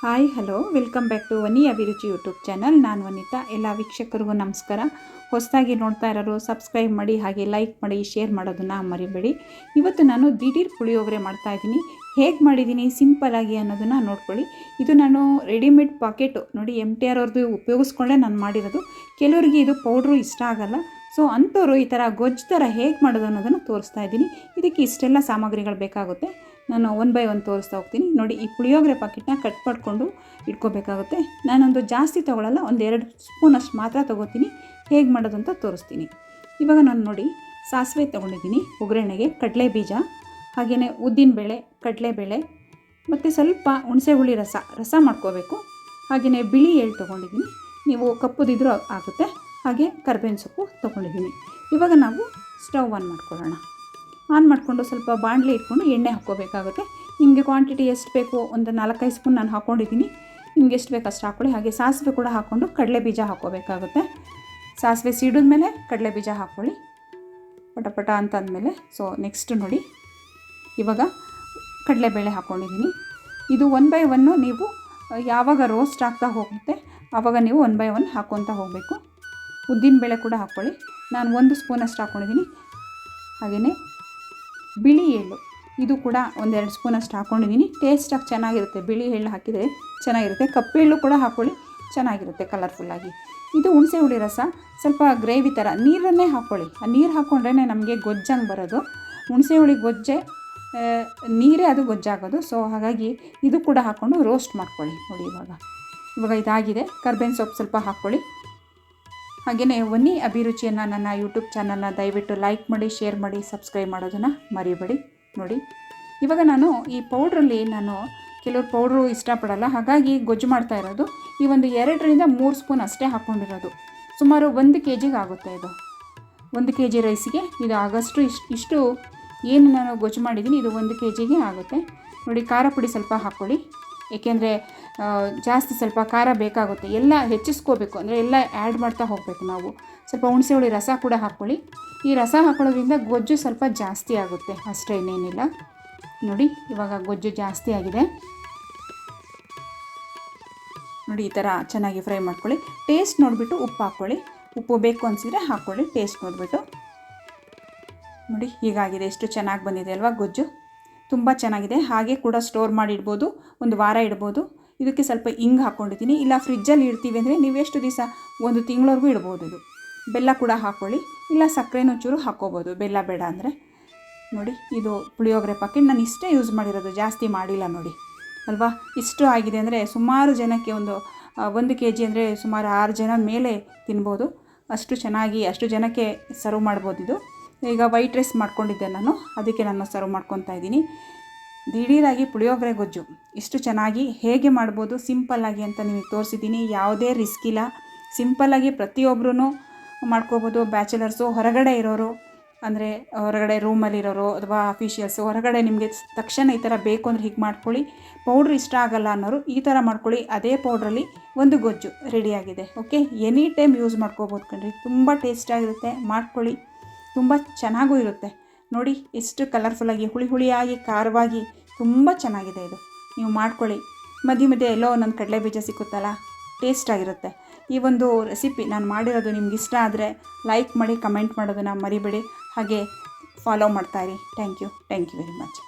Hi hello welcome back to Vani Abhiruchi YouTube channel ನಾನು ವನಿತಾ. ಎಲ್ಲ ವೀಕ್ಷಕರಿಗೂ ನಮಸ್ಕಾರ. ಹೊಸದಾಗಿ ನೋಡ್ತಾ ಇರೋರು ಸಬ್ಸ್ಕ್ರೈಬ್ ಮಾಡಿ, ಹಾಗೆ ಲೈಕ್ ಮಾಡಿ ಶೇರ್ ಮಾಡೋದನ್ನು ಮರಿಬೇಡಿ. ಇವತ್ತು ನಾನು ದಿಢೀರ್ ಪುಳಿಯೋಗರೆ ಮಾಡ್ತಾ ಇದ್ದೀನಿ. ಹೇಗೆ ಮಾಡಿದ್ದೀನಿ ಸಿಂಪಲ್ಲಾಗಿ ಅನ್ನೋದನ್ನು ನೋಡ್ಕೊಳ್ಳಿ. ಇದು ನಾನು ರೆಡಿಮೇಡ್ ಪಾಕೆಟು ನೋಡಿ ಎಂ ಟಿ ಆರ್ ಅವ್ರದ್ದು ಉಪಯೋಗಿಸ್ಕೊಂಡೇ ನಾನು ಮಾಡಿರೋದು. ಕೆಲವರಿಗೆ ಇದು ಪೌಡ್ರು ಇಷ್ಟ ಆಗಲ್ಲ. ಸೊ ಅಂಥವ್ರು ಈ ಥರ ಗೊಜ್ಜು ಥರ ಹೇಗೆ ಮಾಡೋದು ಅನ್ನೋದನ್ನು ತೋರಿಸ್ತಾ ಇದ್ದೀನಿ. ಇದಕ್ಕೆ ಇಷ್ಟೆಲ್ಲ ಸಾಮಗ್ರಿಗಳು ಬೇಕಾಗುತ್ತೆ. ನಾನು ಒನ್ ಬೈ ಒನ್ ತೋರಿಸ್ತಾ ಹೋಗ್ತೀನಿ. ನೋಡಿ, ಈ ಪುಳಿಯೋಗರೆ ಪಾಕೆಟ್ನ ಕಟ್ ಮಾಡಿಕೊಂಡು ಇಟ್ಕೋಬೇಕಾಗುತ್ತೆ. ನಾನೊಂದು ಜಾಸ್ತಿ ತೊಗೊಳಲ್ಲ, ಒಂದು ಎರಡು ಸ್ಪೂನಷ್ಟು ಮಾತ್ರ ತೊಗೋತೀನಿ. ಹೇಗೆ ಮಾಡೋದು ಅಂತ ತೋರಿಸ್ತೀನಿ. ಇವಾಗ ನಾನು ನೋಡಿ, ಸಾಸಿವೆ ತೊಗೊಂಡಿದ್ದೀನಿ, ಒಗ್ಗರಣೆಗೆ ಕಡಲೆ ಬೀಜ ಹಾಗೆಯೇ ಉದ್ದಿನಬೇಳೆ ಕಡಲೆಬೇಳೆ ಮತ್ತು ಸ್ವಲ್ಪ ಹುಣಸೆ ಹುಳಿ ರಸ ರಸ ಮಾಡ್ಕೋಬೇಕು. ಹಾಗೆಯೇ ಬಿಳಿ ಎಳ್ಳು ತೊಗೊಂಡಿದ್ದೀನಿ. ನೀವು ಕಪ್ಪುದಿದ್ರೂ ಆಗುತ್ತೆ. ಹಾಗೆ ಕರ್ಬೇವಿನ ಸೊಪ್ಪು ತೊಗೊಂಡಿದ್ದೀನಿ. ಇವಾಗ ನಾವು ಸ್ಟವ್ ಆನ್ ಮಾಡ್ಕೊಳ್ಳೋಣ. ಆನ್ ಮಾಡಿಕೊಂಡು ಸ್ವಲ್ಪ ಬಾಣಲೆ ಇಟ್ಕೊಂಡು ಎಣ್ಣೆ ಹಾಕ್ಕೋಬೇಕಾಗುತ್ತೆ. ನಿಮಗೆ ಕ್ವಾಂಟಿಟಿ ಎಷ್ಟು ಬೇಕು? ಒಂದು ನಾಲ್ಕೈದು ಸ್ಪೂನ್ ನಾನು ಹಾಕ್ಕೊಂಡಿದ್ದೀನಿ ನಿಮ್ಗೆ ಎಷ್ಟು ಬೇಕು ಅಷ್ಟು ಹಾಕ್ಕೊಳ್ಳಿ. ಹಾಗೆ ಸಾಸಿವೆ ಕೂಡ ಹಾಕ್ಕೊಂಡು ಕಡಲೆ ಬೀಜ ಹಾಕ್ಕೋಬೇಕಾಗುತ್ತೆ. ಸಾಸಿವೆ ಸಿಡಿದ್ಮೇಲೆ ಕಡಲೆ ಬೀಜ ಹಾಕ್ಕೊಳ್ಳಿ. ಪಟ ಅಂತ ಅಂದಮೇಲೆ ಸೊ ನೆಕ್ಸ್ಟ್ ನೋಡಿ. ಇವಾಗ ಕಡಲೆಬೇಳೆ ಹಾಕ್ಕೊಂಡಿದ್ದೀನಿ. ಇದು ಒನ್ ಬೈ ಒನ್ನು ನೀವು, ಯಾವಾಗ ರೋಸ್ಟ್ ಆಗ್ತಾ ಹೋಗುತ್ತೆ ಆವಾಗ ನೀವು ಒನ್ ಬೈ ಒನ್ ಹಾಕ್ಕೊತಾ ಹೋಗಬೇಕು. ಉದ್ದಿನಬೇಳೆ ಕೂಡ ಹಾಕ್ಕೊಳ್ಳಿ. ನಾನು ಒಂದು ಸ್ಪೂನಷ್ಟು ಹಾಕ್ಕೊಂಡಿದ್ದೀನಿ. ಹಾಗೆಯೇ ಬಿಳಿ ಎಳ್ಳು. ಇದು ಕೂಡ ಒಂದೆರಡು ಸ್ಪೂನಷ್ಟು ಹಾಕ್ಕೊಂಡಿದ್ದೀನಿ ಟೇಸ್ಟಾಗಿ ಚೆನ್ನಾಗಿರುತ್ತೆ. ಬಿಳಿ ಎಳ್ಳು ಹಾಕಿದರೆ ಚೆನ್ನಾಗಿರುತ್ತೆ. ಕಪ್ಪು ಎಳ್ಳು ಕೂಡ ಹಾಕ್ಕೊಳ್ಳಿ ಚೆನ್ನಾಗಿರುತ್ತೆ ಕಲರ್ಫುಲ್ಲಾಗಿ ಇದು ಹುಣಸೆ ಹುಳಿ ರಸ. ಸ್ವಲ್ಪ ಗ್ರೇವಿ ಥರ ನೀರನ್ನೇ ಹಾಕ್ಕೊಳ್ಳಿ ಆ ನೀರು ಹಾಕ್ಕೊಂಡ್ರೇ ನಮಗೆ ಗೊಜ್ಜಂಗೆ ಬರೋದು. ಹುಣಸೆ ಹುಳಿ ಗೊಜ್ಜೆ ನೀರೇ ಅದು ಗೊಜ್ಜಾಗೋದು. ಸೊ ಹಾಗಾಗಿ ಇದು ಕೂಡ ಹಾಕ್ಕೊಂಡು ರೋಸ್ಟ್ ಮಾಡ್ಕೊಳ್ಳಿ ನೋಡಿ ಇವಾಗ. ಇವಾಗ ಇದಾಗಿದೆ. ಕರ್ಬೇವಿನ ಸೊಪ್ಪು ಸ್ವಲ್ಪ ಹಾಕ್ಕೊಳ್ಳಿ ಹಾಗೆಯೇ ಒನ್ನಿ ಅಭಿರುಚಿಯನ್ನು ನನ್ನ ಯೂಟ್ಯೂಬ್ ಚಾನಲ್ನ ದಯವಿಟ್ಟು ಲೈಕ್ ಮಾಡಿ, ಶೇರ್ ಮಾಡಿ, ಸಬ್ಸ್ಕ್ರೈಬ್ ಮಾಡೋದನ್ನು ಮರಿಬೇಡಿ. ನೋಡಿ, ಇವಾಗ ನಾನು ಈ ಪೌಡ್ರಲ್ಲಿ ನಾನು ಕೆಲವ್ರು ಪೌಡ್ರು ಇಷ್ಟಪಡಲ್ಲ. ಹಾಗಾಗಿ ಗೊಜ್ಜು ಮಾಡ್ತಾ ಇರೋದು. ಈ ಒಂದು ಎರಡರಿಂದ ಮೂರು ಸ್ಪೂನ್ ಅಷ್ಟೇ ಹಾಕ್ಕೊಂಡಿರೋದು ಸುಮಾರು ಒಂದು ಕೆ ಜಿಗೆ ಆಗುತ್ತೆ ಇದು. ಒಂದು ಕೆ ಜಿ ರೈಸಿಗೆ ಇದು ಆಗೋಷ್ಟು ಇಷ್ಟು ಇಷ್ಟು ಏನು ನಾನು ಗೊಜ್ಜು ಮಾಡಿದ್ದೀನಿ, ಇದು ಒಂದು ಕೆ ಜಿಗೆ ಆಗುತ್ತೆ. ನೋಡಿ, ಖಾರ ಪುಡಿ ಸ್ವಲ್ಪ ಹಾಕ್ಕೊಳ್ಳಿ. ಏಕೆಂದರೆ ಜಾಸ್ತಿ ಸ್ವಲ್ಪ ಖಾರ ಬೇಕಾಗುತ್ತೆ. ಎಲ್ಲ ಹೆಚ್ಚಿಸ್ಕೋಬೇಕು. ಅಂದರೆ ಎಲ್ಲ ಆ್ಯಡ್ ಮಾಡ್ತಾ ಹೋಗಬೇಕು ನಾವು. ಸ್ವಲ್ಪ ಹುಣಸೆ ಹುಳಿ ರಸ ಕೂಡ ಹಾಕ್ಕೊಳ್ಳಿ. ಈ ರಸ ಹಾಕೊಳ್ಳೋದ್ರಿಂದ ಗೊಜ್ಜು ಸ್ವಲ್ಪ ಜಾಸ್ತಿ ಆಗುತ್ತೆ. ಅಷ್ಟೇ ಇನ್ನೇನಿಲ್ಲ. ನೋಡಿ, ಇವಾಗ ಗೊಜ್ಜು ಜಾಸ್ತಿ ಆಗಿದೆ. ನೋಡಿ, ಈ ಥರ ಚೆನ್ನಾಗಿ ಫ್ರೈ ಮಾಡ್ಕೊಳ್ಳಿ. ಟೇಸ್ಟ್ ನೋಡಿಬಿಟ್ಟು ಉಪ್ಪು ಹಾಕ್ಕೊಳ್ಳಿ. ಉಪ್ಪು ಬೇಕು ಅನಿಸಿದ್ರೆ ಹಾಕ್ಕೊಳ್ಳಿ. ಟೇಸ್ಟ್ ನೋಡಿಬಿಟ್ಟು. ನೋಡಿ, ಹೀಗಾಗಿದೆ. ಎಷ್ಟು ಚೆನ್ನಾಗಿ ಬಂದಿದೆ ಅಲ್ವಾ ಗೊಜ್ಜು. ತುಂಬ ಚೆನ್ನಾಗಿದೆ. ಹಾಗೆ ಕೂಡ ಸ್ಟೋರ್ ಮಾಡಿ ಇಡ್ಬೋದು ಒಂದು ವಾರ ಇಡ್ಬೋದು. ಇದಕ್ಕೆ ಸ್ವಲ್ಪ ಹಿಂಗೆ ಹಾಕ್ಕೊಂಡಿದ್ದೀನಿ ಇಲ್ಲ ಫ್ರಿಜ್ಜಲ್ಲಿ ಇಡ್ತೀವಿ ಅಂದರೆ ನೀವು ಎಷ್ಟು ದಿವಸ, ಒಂದು ತಿಂಗಳವರೆಗೂ ಇಡ್ಬೋದು ಇದು. ಬೆಲ್ಲ ಕೂಡ ಹಾಕ್ಕೊಳ್ಳಿ ಇಲ್ಲ, ಸಕ್ಕರೆನೂ ಚೂರು ಹಾಕ್ಕೋಬೋದು. ಬೆಲ್ಲ ಬೇಡ ಅಂದರೆ. ನೋಡಿ, ಇದು ಪುಳಿಯೋಗರೆ ಪಾಕೆಟ್. ನಾನು ಇಷ್ಟೇ ಯೂಸ್ ಮಾಡಿರೋದು. ಜಾಸ್ತಿ ಮಾಡಿಲ್ಲ ನೋಡಿ. ಅಲ್ವಾ? ಇಷ್ಟು ಆಗಿದೆ ಅಂದರೆ ಸುಮಾರು ಜನಕ್ಕೆ ಒಂದು ಒಂದು ಕೆ ಜಿ ಅಂದರೆ ಸುಮಾರು ಆರು ಜನ ಮೇಲೆ ತಿನ್ಬೋದು. ಅಷ್ಟು ಚೆನ್ನಾಗಿ, ಅಷ್ಟು ಜನಕ್ಕೆ ಸರ್ವ್ ಮಾಡ್ಬೋದು ಇದು. ಈಗ ವೈಟ್ ರೈಸ್ ಮಾಡ್ಕೊಂಡಿದ್ದೆ ನಾನು. ಅದಕ್ಕೆ ನಾನು ಸರ್ವ್ ಮಾಡ್ಕೊತಾ ಇದ್ದೀನಿ. ದಿಢೀರಾಗಿ ಪುಳಿಯೋಗರೆ ಗೊಜ್ಜು. ಇಷ್ಟು ಚೆನ್ನಾಗಿ ಹೇಗೆ ಮಾಡ್ಬೋದು ಸಿಂಪಲ್ಲಾಗಿ ಅಂತ ನಿಮಗೆ ತೋರಿಸಿದ್ದೀನಿ. ಯಾವುದೇ ರಿಸ್ಕ್ ಇಲ್ಲ. ಸಿಂಪಲ್ಲಾಗಿ ಪ್ರತಿಯೊಬ್ಬರೂ ಮಾಡ್ಕೋಬೋದು. ಬ್ಯಾಚುಲರ್ಸು ಹೊರಗಡೆ ಇರೋರು, ಅಂದರೆ ಹೊರಗಡೆ ರೂಮಲ್ಲಿರೋರು ಅಥವಾ ಅಫೀಷಿಯಲ್ಸು ಹೊರಗಡೆ ನಿಮಗೆ ತಕ್ಷಣ ಈ ಥರ ಬೇಕು ಅಂದರೆ ಹೀಗೆ ಮಾಡ್ಕೊಳ್ಳಿ. ಪೌಡ್ರ್ ಇಷ್ಟ ಆಗಲ್ಲ ಅನ್ನೋರು ಈ ಥರ ಮಾಡ್ಕೊಳ್ಳಿ. ಅದೇ ಪೌಡ್ರಲ್ಲಿ ಒಂದು ಗೊಜ್ಜು ರೆಡಿಯಾಗಿದೆ ಓಕೆ ಎನಿ ಟೈಮ್ ಯೂಸ್ ಮಾಡ್ಕೋಬೋದು ಕಣ್ರಿ. ತುಂಬ ಟೇಸ್ಟಾಗಿರುತ್ತೆ ಮಾಡ್ಕೊಳ್ಳಿ. ತುಂಬ ಚೆನ್ನಾಗೂ ಇರುತ್ತೆ. ನೋಡಿ, ಎಷ್ಟು ಕಲರ್ಫುಲ್ಲಾಗಿ ಹುಳಿ ಹುಳಿಯಾಗಿ, ಖಾರವಾಗಿ, ತುಂಬ ಚೆನ್ನಾಗಿದೆ ಇದು. ನೀವು ಮಾಡ್ಕೊಳ್ಳಿ. ಮಧ್ಯೆ ಮಧ್ಯೆ ಎಲ್ಲೋ ಒಂದೊಂದು ಕಡಲೆ ಬೀಜ ಸಿಕ್ಕುತ್ತಲ್ಲ ಟೇಸ್ಟಾಗಿರುತ್ತೆ ಈ ಒಂದು ರೆಸಿಪಿ ನಾನು ಮಾಡಿರೋದು ನಿಮ್ಗೆ ಇಷ್ಟ ಆದರೆ ಲೈಕ್ ಮಾಡಿ ಕಮೆಂಟ್ ಮಾಡೋದನ್ನು ಮರಿಬೇಡಿ. ಹಾಗೆ follow ಮಾಡ್ತಾಯಿರಿ thank you thank you very much